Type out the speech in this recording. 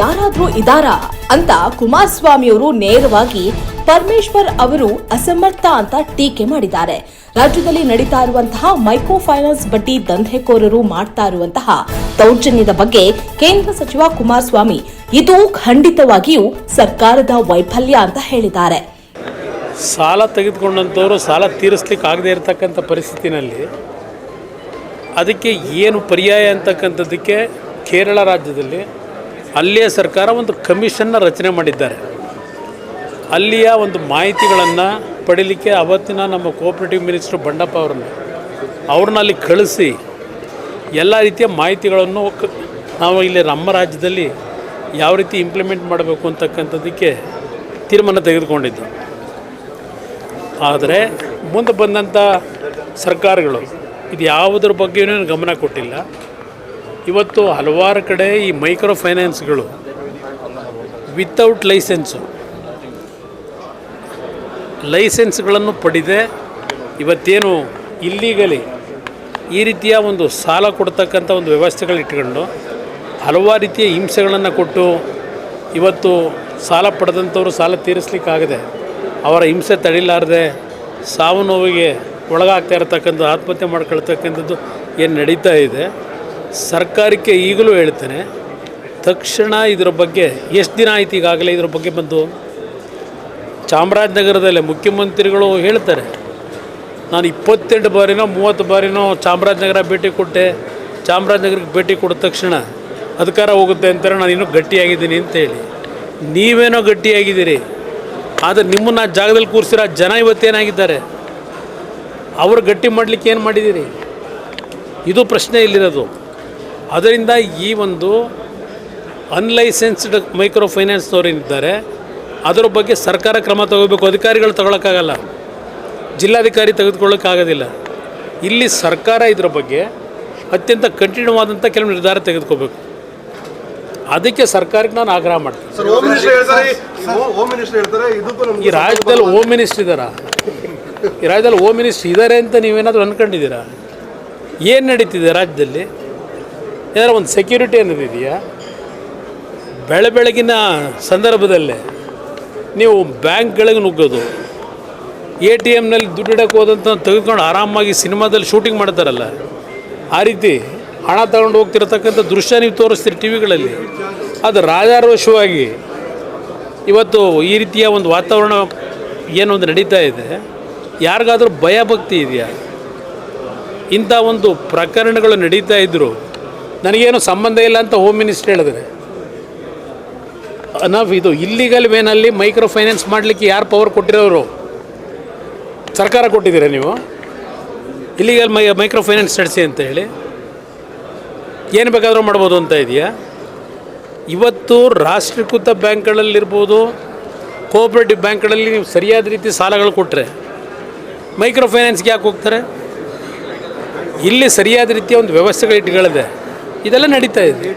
ಯಾರಾದ್ರೂ ಇದಾರಾ ಅಂತ ಕುಮಾರಸ್ವಾಮಿ ಅವರು ನೇರವಾಗಿ ಪರಮೇಶ್ವರ್ ಅವರು ಅಸಮರ್ಥ ಅಂತ ಟೀಕೆ ಮಾಡಿದ್ದಾರೆ. ರಾಜ್ಯದಲ್ಲಿ ನಡೀತಾ ಇರುವಂತಹ ಮೈಕ್ರೋ ಫೈನಾನ್ಸ್ ಬಡ್ಡಿ ದಂಧೆಕೋರರು ಮಾಡ್ತಾ ಇರುವಂತಹ ದೌರ್ಜನ್ಯದ ಬಗ್ಗೆ ಕೇಂದ್ರ ಸಚಿವ ಕುಮಾರಸ್ವಾಮಿ ಇದು ಖಂಡಿತವಾಗಿಯೂ ಸರ್ಕಾರದ ವೈಫಲ್ಯ ಅಂತ ಹೇಳಿದ್ದಾರೆ. ಸಾಲ ತೆಗೆದುಕೊಂಡಂಥವರು ಸಾಲ ತೀರಿಸ್ಲಿಕ್ಕೆ ಆಗದೇ ಇರತಕ್ಕಂಥ ಪರಿಸ್ಥಿತಿನಲ್ಲಿ ಅದಕ್ಕೆ ಏನು ಪರ್ಯಾಯ ಅಂತಕ್ಕಂಥದ್ದಕ್ಕೆ ಕೇರಳ ರಾಜ್ಯದಲ್ಲಿ ಅಲ್ಲಿಯ ಸರ್ಕಾರ ಒಂದು ಕಮಿಷನ್ನ ರಚನೆ ಮಾಡಿದ್ದಾರೆ. ಅಲ್ಲಿಯ ಒಂದು ಮಾಹಿತಿಗಳನ್ನು ಪಡೀಲಿಕ್ಕೆ ಅವತ್ತಿನ ನಮ್ಮ ಕೋಆಪರೇಟಿವ್ ಮಿನಿಸ್ಟರ್ ಬಂಡಪ್ಪ ಅವ್ರನ್ನ ಅವ್ರನ್ನ ಅಲ್ಲಿ ಕಳಿಸಿ ಎಲ್ಲ ರೀತಿಯ ಮಾಹಿತಿಗಳನ್ನು ನಾವು ಇಲ್ಲಿ ನಮ್ಮ ರಾಜ್ಯದಲ್ಲಿ ಯಾವ ರೀತಿ ಇಂಪ್ಲಿಮೆಂಟ್ ಮಾಡಬೇಕು ಅಂತಕ್ಕಂಥದ್ದಕ್ಕೆ ತೀರ್ಮಾನ ತೆಗೆದುಕೊಂಡಿದ್ದು. ಆದರೆ ಮುಂದೆ ಬಂದಂಥ ಸರ್ಕಾರಗಳು ಇದು ಯಾವುದ್ರ ಬಗ್ಗೆಯೂ ಗಮನ ಕೊಟ್ಟಿಲ್ಲ. ಇವತ್ತು ಹಲವಾರು ಕಡೆ ಈ ಮೈಕ್ರೋ ಫೈನಾನ್ಸ್ಗಳು ವಿತೌಟ್ ಲೈಸೆನ್ಸು ಲೈಸೆನ್ಸ್ಗಳನ್ನು ಪಡೆದೆ. ಇವತ್ತೇನು ಇಲ್ಲೀಗಲಿ ಈ ರೀತಿಯ ಒಂದು ಸಾಲ ಕೊಡ್ತಕ್ಕಂಥ ಒಂದು ವ್ಯವಸ್ಥೆಗಳು ಇಟ್ಕೊಂಡು ಹಲವಾರು ರೀತಿಯ ಹಿಂಸೆಗಳನ್ನು ಕೊಟ್ಟು ಇವತ್ತು ಸಾಲ ಪಡೆದಂಥವ್ರು ಸಾಲ ತೀರಿಸ್ಲಿಕ್ಕಾಗದೆ ಅವರ ಹಿಂಸೆ ತಡಿಲಾರದೆ ಸಾವು ನೋವಿಗೆ ಒಳಗಾಗ್ತಾ ಇರತಕ್ಕಂಥ, ಆತ್ಮಹತ್ಯೆ ಮಾಡ್ಕೊಳ್ತಕ್ಕಂಥದ್ದು ಏನು ನಡೀತಾ ಇದೆ. ಸರ್ಕಾರಕ್ಕೆ ಈಗಲೂ ಹೇಳ್ತೇನೆ, ತಕ್ಷಣ ಇದರ ಬಗ್ಗೆ, ಎಷ್ಟು ದಿನ ಆಯ್ತು ಈಗಾಗಲೇ ಇದರ ಬಗ್ಗೆ ಬಂದು? ಚಾಮರಾಜನಗರದಲ್ಲೇ ಮುಖ್ಯಮಂತ್ರಿಗಳು ಹೇಳ್ತಾರೆ, ನಾನು ಇಪ್ಪತ್ತೆಂಟು ಬಾರಿನೋ ಮೂವತ್ತು ಬಾರಿನೋ ಚಾಮರಾಜನಗರ ಭೇಟಿ ಕೊಟ್ಟೆ, ಚಾಮರಾಜನಗರಕ್ಕೆ ಭೇಟಿ ಕೊಟ್ಟ ತಕ್ಷಣ ಅಧಿಕಾರ ಹೋಗುತ್ತೆ ಅಂತಾರೆ, ನಾನು ಇನ್ನೂ ಗಟ್ಟಿಯಾಗಿದ್ದೀನಿ ಅಂತೇಳಿ ನೀವೇನೋ ಗಟ್ಟಿಯಾಗಿದ್ದೀರಿ, ಆದರೆ ನಿಮ್ಮನ್ನು ಜಾಗದಲ್ಲಿ ಕೂರಿಸಿರೋ ಜನ ಇವತ್ತೇನಾಗಿದ್ದಾರೆ ಅವರು ಗಟ್ಟಿ ಮಾಡಲಿಕ್ಕೆ ಏನು ಮಾಡಿದ್ದೀರಿ? ಇದು ಪ್ರಶ್ನೆ ಇಲ್ಲಿರೋದು. ಅದರಿಂದ ಈ ಒಂದು ಅನ್ಲೈಸೆನ್ಸ್ಡ್ ಮೈಕ್ರೋ ಫೈನಾನ್ಸ್ನವರೇನಿದ್ದಾರೆ ಅದರ ಬಗ್ಗೆ ಸರ್ಕಾರ ಕ್ರಮ ತಗೋಬೇಕು. ಅಧಿಕಾರಿಗಳು ತಗೊಳಕ್ಕಾಗಲ್ಲ. ಜಿಲ್ಲಾಧಿಕಾರಿ ತೆಗೆದುಕೊಳ್ಳೋಕ್ಕಾಗೋದಿಲ್ಲ. ಇಲ್ಲಿ ಸರ್ಕಾರ ಇದರ ಬಗ್ಗೆ ಅತ್ಯಂತ ಕಠಿಣವಾದಂಥ ಕೆಲವು ನಿರ್ಧಾರ ತೆಗೆದುಕೋಬೇಕು. ಅದಕ್ಕೆ ಸರ್ಕಾರಕ್ಕೆ ನಾನು ಆಗ್ರಹ ಮಾಡ್ತೀನಿ. ಈ ರಾಜ್ಯದಲ್ಲಿ ಹೋಮ್ ಮಿನಿಸ್ಟರ್ ಇದ್ದಾರಾ? ಈ ರಾಜ್ಯದಲ್ಲಿ ಹೋಮ್ ಮಿನಿಸ್ಟರ್ ಇದ್ದಾರೆ ಅಂತ ನೀವೇನಾದರೂ ಅಂದ್ಕೊಂಡಿದ್ದೀರಾ ಏನು ನಡೀತಿದೆ ರಾಜ್ಯದಲ್ಲಿ? ಏನಾದ್ರು ಒಂದು ಸೆಕ್ಯೂರಿಟಿ ಅನ್ನೋದು ಇದೆಯಾ? ಬೆಳೆ ಬೆಳಗಿನ ಸಂದರ್ಭದಲ್ಲೇ ನೀವು ಬ್ಯಾಂಕ್ಗಳಿಗೆ ನುಗ್ಗೋದು, ಎ ಟಿ ಎಮ್ನಲ್ಲಿ ದುಡ್ಡು ಇಡಕ್ಕೆ ಹೋದಂತ ತೆಗೆದುಕೊಂಡು ಆರಾಮಾಗಿ ಸಿನಿಮಾದಲ್ಲಿ ಶೂಟಿಂಗ್ ಮಾಡ್ತಾರಲ್ಲ, ಆ ರೀತಿ ಹಣ ತಗೊಂಡು ಹೋಗ್ತಿರತಕ್ಕಂಥ ದೃಶ್ಯ ನೀವು ತೋರಿಸ್ತೀರಿ ಟಿ ವಿಗಳಲ್ಲಿ. ಅದು ರಾಜಾರೋಷವಾಗಿ ಇವತ್ತು ಈ ರೀತಿಯ ಒಂದು ವಾತಾವರಣ ಏನೊಂದು ನಡೀತಾ ಇದೆ, ಯಾರಿಗಾದರೂ ಭಯ ಭಕ್ತಿ ಇದೆಯಾ? ಇಂಥ ಒಂದು ಪ್ರಕರಣಗಳು ನಡೀತಾ ಇದ್ದರು ನನಗೇನು ಸಂಬಂಧ ಇಲ್ಲ ಅಂತ ಹೋಮ್ ಮಿನಿಸ್ಟರ್ ಹೇಳಿದ್ರೆ ನಾವು ಇದು ಇಲ್ಲಿಗಲ್ ವೇನಲ್ಲಿ ಮೈಕ್ರೋ ಫೈನಾನ್ಸ್ ಮಾಡಲಿಕ್ಕೆ ಯಾರು ಪವರ್ ಕೊಟ್ಟಿರೋರು? ಸರ್ಕಾರ ಕೊಟ್ಟಿದ್ದೀರಾ ನೀವು? ಇಲ್ಲಿಗಲ್ ಮೈ ಮೈಕ್ರೋ ಫೈನಾನ್ಸ್ ನಡೆಸಿ ಅಂತ ಹೇಳಿ. ಏನು ಬೇಕಾದರೂ ಮಾಡ್ಬೋದು ಅಂತ ಇದೆಯಾ? ಇವತ್ತು ರಾಷ್ಟ್ರೀಕೃತ ಬ್ಯಾಂಕ್ಗಳಲ್ಲಿರ್ಬೋದು ಕೋಆಪ್ರೇಟಿವ್ ಬ್ಯಾಂಕ್ಗಳಲ್ಲಿ ನೀವು ಸರಿಯಾದ ರೀತಿ ಸಾಲಗಳು ಕೊಟ್ಟರೆ ಮೈಕ್ರೋ ಫೈನಾನ್ಸ್ಗೆ ಯಾಕೆ ಹೋಗ್ತಾರೆ? ಇಲ್ಲಿ ಸರಿಯಾದ ರೀತಿಯ ಒಂದು ವ್ಯವಸ್ಥೆಗಳು ಇಟ್ಕೊಳ್ಳದೆ ಇದೆಲ್ಲ ನಡೀತಾ ಇದೆ.